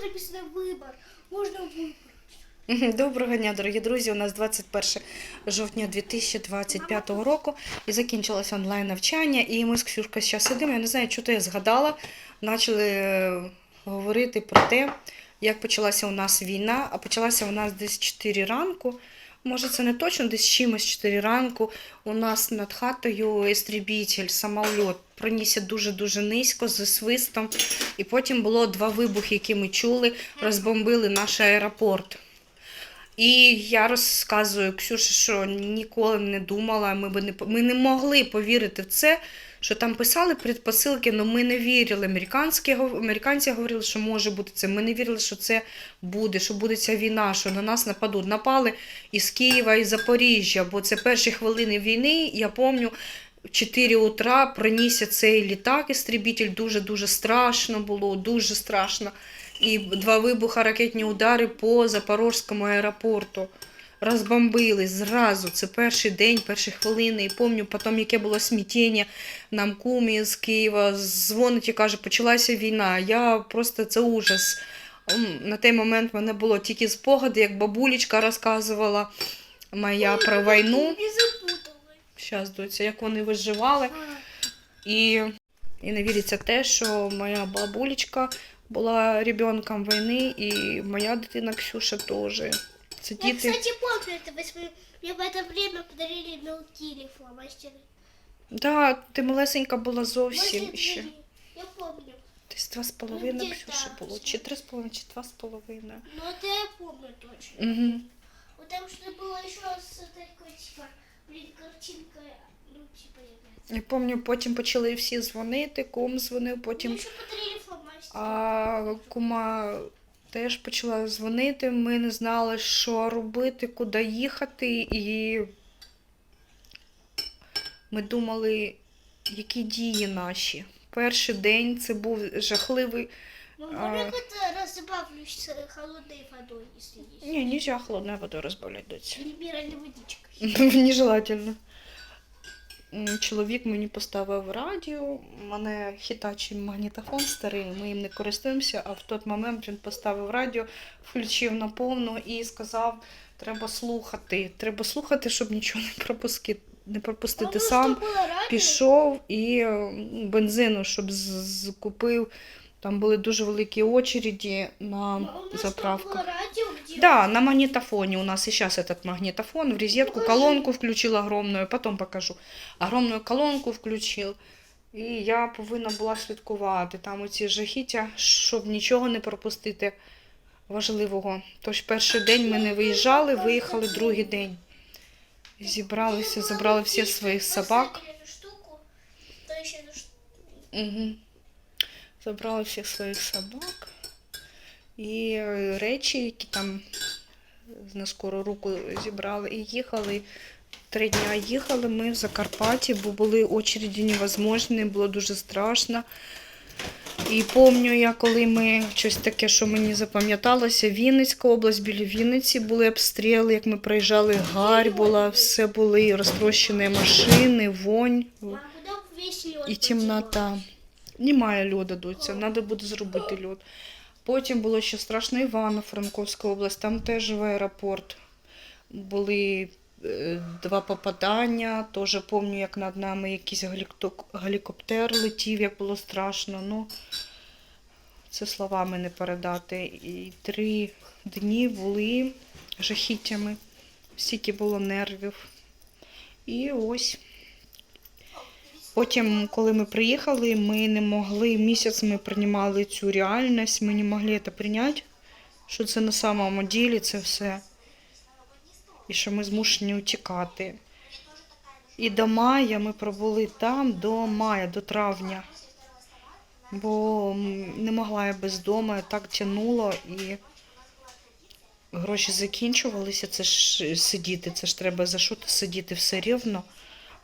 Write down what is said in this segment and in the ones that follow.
даже після вибор, можна вибрати. Доброго дня, дорогі друзі. У нас 21 жовтня 2025 року і закінчилось онлайн навчання. І ми з Ксюшкою зараз сидимо. Я не знаю, що то я згадала. Почали е, говорити про те, як почалася у нас війна. А почалася у нас десь 4 ранку. Може, це не точно, десь чимось 4 ранку. У нас над хатою естрібітель, самоліт пронісся дуже-дуже низько зі свистом. І потім було два вибухи, які ми чули, розбомбили наш аеропорт. І я розказую Ксюші, що ніколи не думала, ми, би не, ми не могли повірити в це, що там писали предпосилки, але ми не вірили. Американські, американці говорили, що може бути це. Ми не вірили, що це буде, що буде ця війна, що на нас нападуть. Напали із Києва, із Запоріжжя, бо це перші хвилини війни. Я пам'ятаю, в 4 утра пронісся цей літак, істрібітель, дуже-дуже страшно було, дуже страшно. І два вибуха ракетні удари по Запорізькому аеропорту. Розбомбили зразу. Це перший день, перші хвилини. І пам'ятаю потім, яке було смітіння. Нам кумі з Києва дзвонить і каже, почалася війна. Я просто це ужас. На той момент в мене було тільки спогади, як бабулечка розказувала моя про війну. Щас, доця, як вони виживали. І, і не віриться те, що моя бабулечка була ребенком війни, і моя дитина Ксюша теж. Це Я, діти. кстати, помню это. Вы см- Мне в это время подарили мелкие фломастеры. Да, ти малесенька була зовсім Восемь ще. дней. Я помню. Десь два з половиною Ну, Ксюша десь було. так. Чи три з половиною, чи два з половиною. Но это я помню точно. Угу. Потому что было еще с такой, типа, блин, картинка, ну, типа, я Я пам'ятаю, потім почали всі дзвонити, кум дзвонив, Мне потім еще подарили фломастер. А кума теж почала дзвонити. Ми не знали, що робити, куди їхати, і ми думали, які дії наші. Перший день це був жахливий. Ну, а- можно разбавлюсь холодной водой, если есть. Ні, нельзя холодною водою розбавляти доці. Или минеральной водичкой. Нежелательно. Чоловік мені поставив радіо, у мене хітачий магнітофон старий, ми їм не користуємося, а в той момент він поставив радіо, включив на повну і сказав, треба слухати. Треба слухати, щоб нічого не пропустити. Не пропустити сам. Пішов і бензину, щоб з- з- Там були дуже великі очереді на заправках. там было радио, где... Да, на магнитофоне. У нас и сейчас этот магнитофон. В розетку Покажи. колонку включил огромную, потом покажу. Огромную колонку включил. І я повинна була слідкувати. Там оці жахіття, щоб нічого не пропустити важливого. Тож перший день ми не виїжджали, виїхали другий день. Зібралися, забрали всі своїх собак. Посадили эту штуку, то еще эту штуку. Угу. Забрали всіх своїх собак. І е, речі, які там на скору руку зібрали, і їхали. Три дня їхали ми в Закарпатті, бо були очереді невозможні, було дуже страшно. І пам'ятаю, я коли ми щось таке, що мені запам'яталося, Вінницька область, біля Вінниці були обстріли, як ми проїжджали, гарь була, все були розтрощені машини, вонь і темнота. Немає льоду, доця, треба буде зробити льод. Потім було ще страшно Івано-Франковська область, там теж в аеропорт. Були е, два попадання. Теж пам'ятаю, як над нами якийсь гелікоптер летів, як було страшно. Ну, це словами не передати. І три дні були жахіттями. Стільки було нервів. І ось. Потім, коли ми приїхали, ми не могли, місяць ми приймали цю реальність, ми не могли це прийняти, що це на самому ділі це все. І що ми змушені утікати. І до мая ми пробули там до мая, до травня. Бо не могла я без дому, так тянуло і гроші закінчувалися, це ж сидіти, це ж треба за що то сидіти все рівно.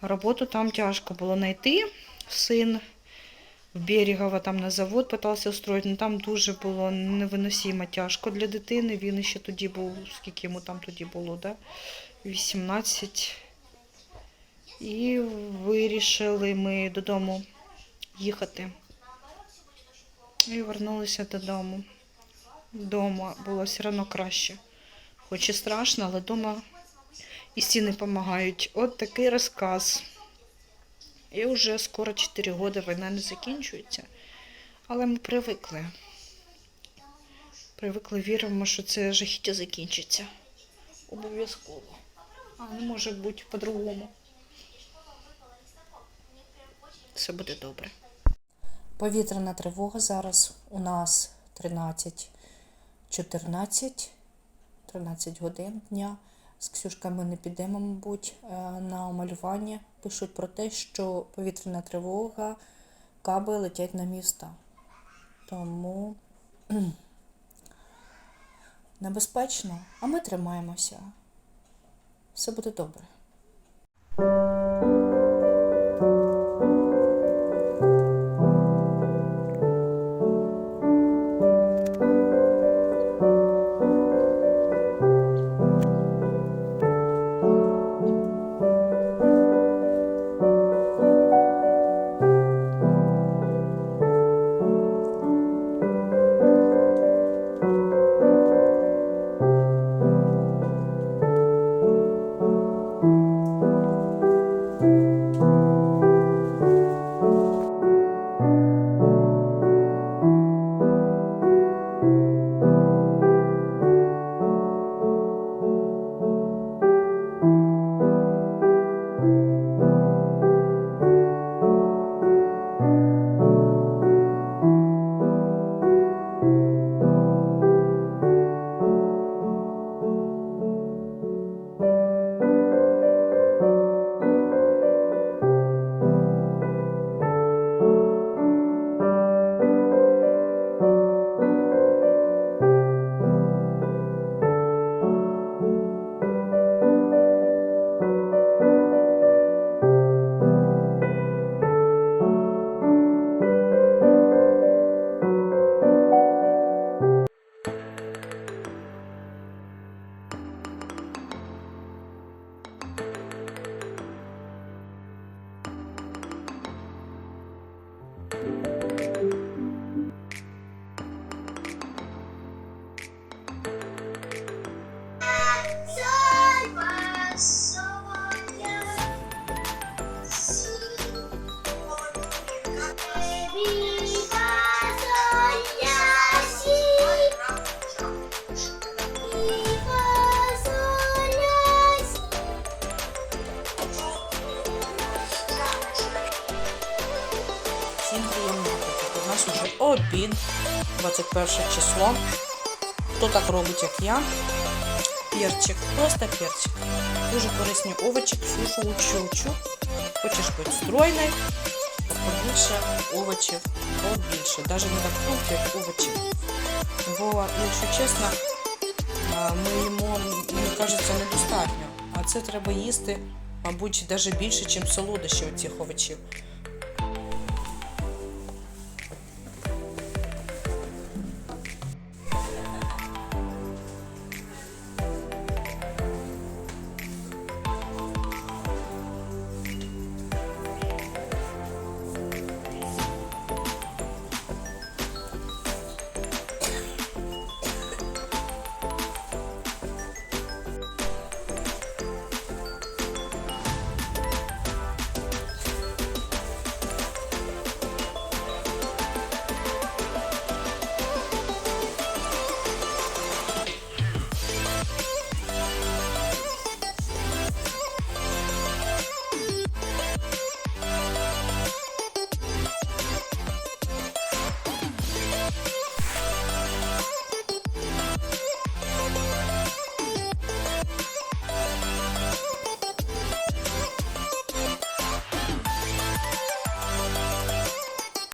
Роботу там тяжко було знайти. Син в Берегово там на завод питався устроїти, але там дуже було невиносимо тяжко для дитини. Він ще тоді був, скільки йому там тоді було, да? 18. І вирішили ми додому їхати. І вернулися додому. Дома було все одно краще. Хоч і страшно, але дома і стіни допомагають. От такий розказ. І вже скоро 4 роки війна не закінчується. Але ми привикли. Привикли, віримо, що це жахіття закінчиться. Обов'язково. А не може бути по-другому. Все буде добре. Повітряна тривога зараз у нас 13, 14, 13 годин дня. З Ксюшкою ми не підемо, мабуть, е, на малювання. Пишуть про те, що повітряна тривога, каби летять на міста. Тому небезпечно, а ми тримаємося. Все буде добре. Baby. Обід, 21 число. Хто так робить, як я? Перчик, просто перчик. Дуже корисні овочі, Ксюшу учу, учу. Хочеш бути стройною, побільше овочів, побільше. Навіть не так фруктів, овочів. Бо, якщо чесно, ми їмо, мені кажеться, недостатньо. А це треба їсти, мабуть, навіть більше, ніж солодощі цих овочів.